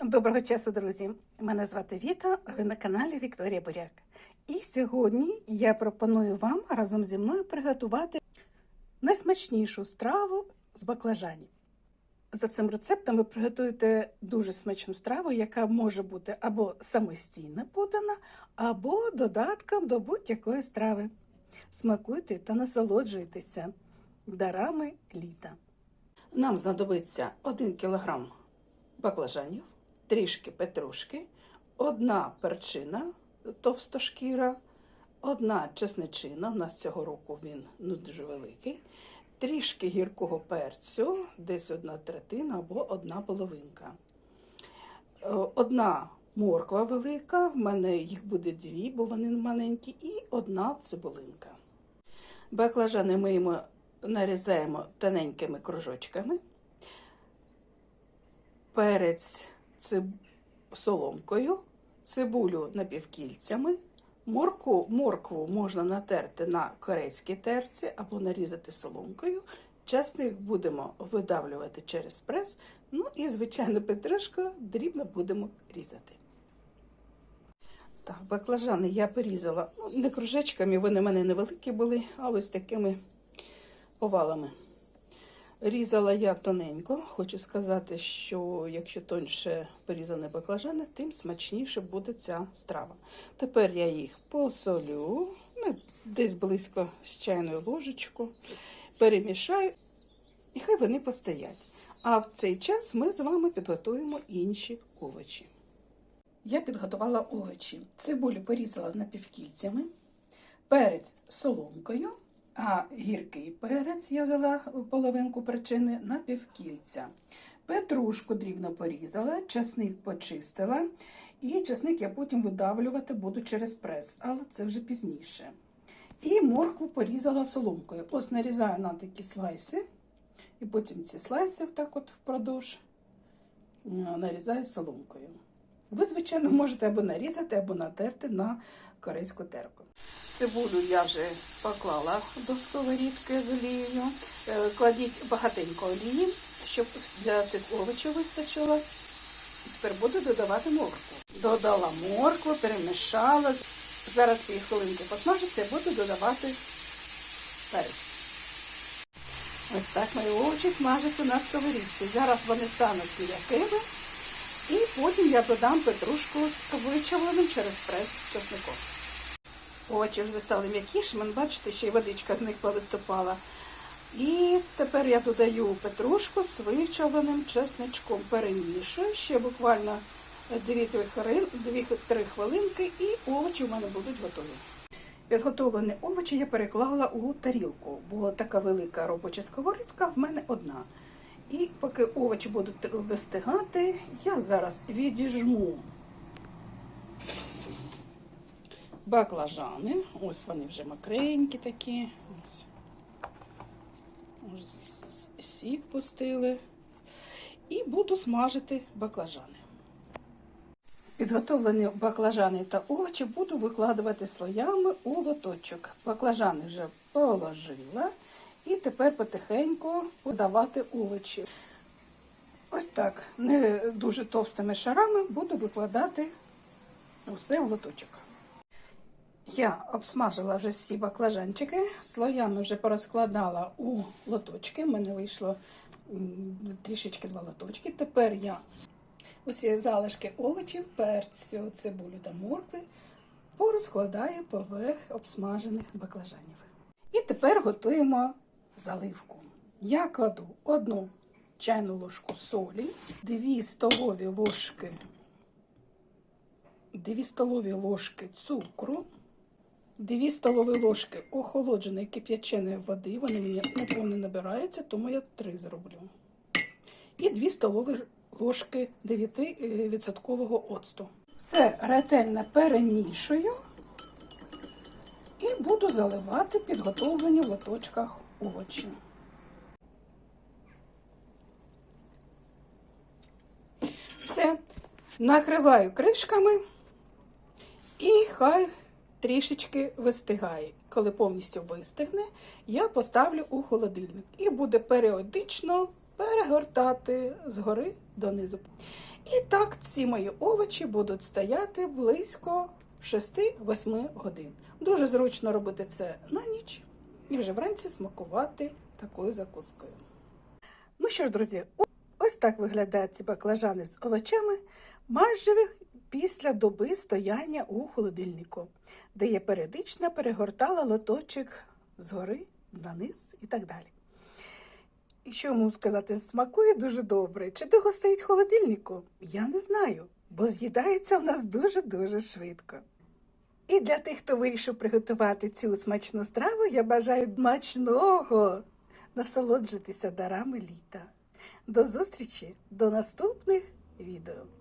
Доброго часу, друзі! Мене звати Віта, ви на каналі Вікторія Буряк. І сьогодні я пропоную вам разом зі мною приготувати найсмачнішу страву з баклажанів. За цим рецептом ви приготуєте дуже смачну страву, яка може бути або самостійно подана, або додатком до будь-якої страви. Смакуйте та насолоджуйтеся дарами літа. Нам знадобиться 1 кг баклажанів, трішки петрушки, одна перчина товстошкіра, одна чесничина. У нас цього року він не дуже великий, трішки гіркого перцю, десь одна третина або одна половинка. Е, Одна морква велика, в мене їх буде дві, бо вони маленькі, і одна цибулинка. Баклажани ми йому нарізаємо тоненькими кружочками перець циб... соломкою, цибулю напівкільцями, морку, моркву можна натерти на корейській терці або нарізати соломкою. Часник будемо видавлювати через прес. Ну і, звичайно, петрушку дрібно будемо різати. Так, баклажани я порізала ну, не кружечками, вони в мене невеликі були, а ось такими овалами. Різала я тоненько. Хочу сказати, що якщо тоньше порізані баклажани, тим смачніше буде ця страва. Тепер я їх посолю, ну, десь близько з чайною ложечку, перемішаю, і хай вони постоять. А в цей час ми з вами підготуємо інші овочі. Я підготувала овочі. Цибулю порізала напівкільцями, перець соломкою. А гіркий перець я взяла половинку причини на півкільця. Петрушку дрібно порізала, часник почистила. І часник я потім видавлювати буду через прес, але це вже пізніше. І моркву порізала соломкою. Ось нарізаю на такі слайси. І потім ці слайси так от впродовж нарізаю соломкою. Ви, звичайно, можете або нарізати, або натерти на корейську терку. Цибулю я вже поклала до сковорідки з олією. Е, Кладіть багатенько олії, щоб для цих овочів вистачило. Тепер буду додавати моркву. Додала моркву, перемішала. Зараз пів хвилинки посмажиться і буду додавати перець. Ось так мої овочі смажаться на сковорідці. Зараз вони стануть м'якими. І потім я додам петрушку з вичавленим через прес чесником. Овочі вже стали м'якішими, бачите, ще й водичка з них повиступала. І тепер я додаю петрушку з вичавленим чесничком. Перемішую ще буквально 2-3 хвилинки, і овочі в мене будуть готові. Підготовлені овочі я переклала у тарілку, бо така велика робоча сковорідка в мене одна. І поки овочі будуть вистигати, я зараз відіжму баклажани. Ось вони вже макренькі такі. Ось. Сік пустили. І буду смажити баклажани. Підготовлені баклажани та овочі буду викладувати слоями у лоточок. Баклажани вже положила. І тепер потихеньку подавати овочі. Ось так, не дуже товстими шарами буду викладати все в лоточок. Я обсмажила вже всі баклажанчики, слоями вже порозкладала у лоточки. У мене вийшло трішечки два лоточки. Тепер я усі залишки овочів, перцю, цибулю та моркви порозкладаю поверх обсмажених баклажанів. І тепер готуємо заливку. Я кладу одну чайну ложку солі, 2 столові ложки, 2 столові ложки цукру, 2 столові ложки охолодженої кип'яченої води. Вони мені неповно набираються, тому я 3 зроблю. І 2 столові ложки 9% оцту. Все ретельно перемішую і буду заливати підготовлені в лоточках овочі. Все, накриваю кришками і хай трішечки вистигає. Коли повністю вистигне, я поставлю у холодильник і буде періодично перегортати згори донизу. І так ці мої овочі будуть стояти близько 6-8 годин. Дуже зручно робити це на ніч і вже вранці смакувати такою закускою. Ну що ж, друзі, ось так виглядають ці баклажани з овочами майже після доби стояння у холодильнику, де я періодично перегортала лоточок згори на низ і так далі. І що можу сказати, смакує дуже добре. Чи довго стоїть в холодильнику? Я не знаю, бо з'їдається в нас дуже-дуже швидко. І для тих, хто вирішив приготувати цю смачну страву, я бажаю смачного насолоджитися дарами літа. До зустрічі до наступних відео.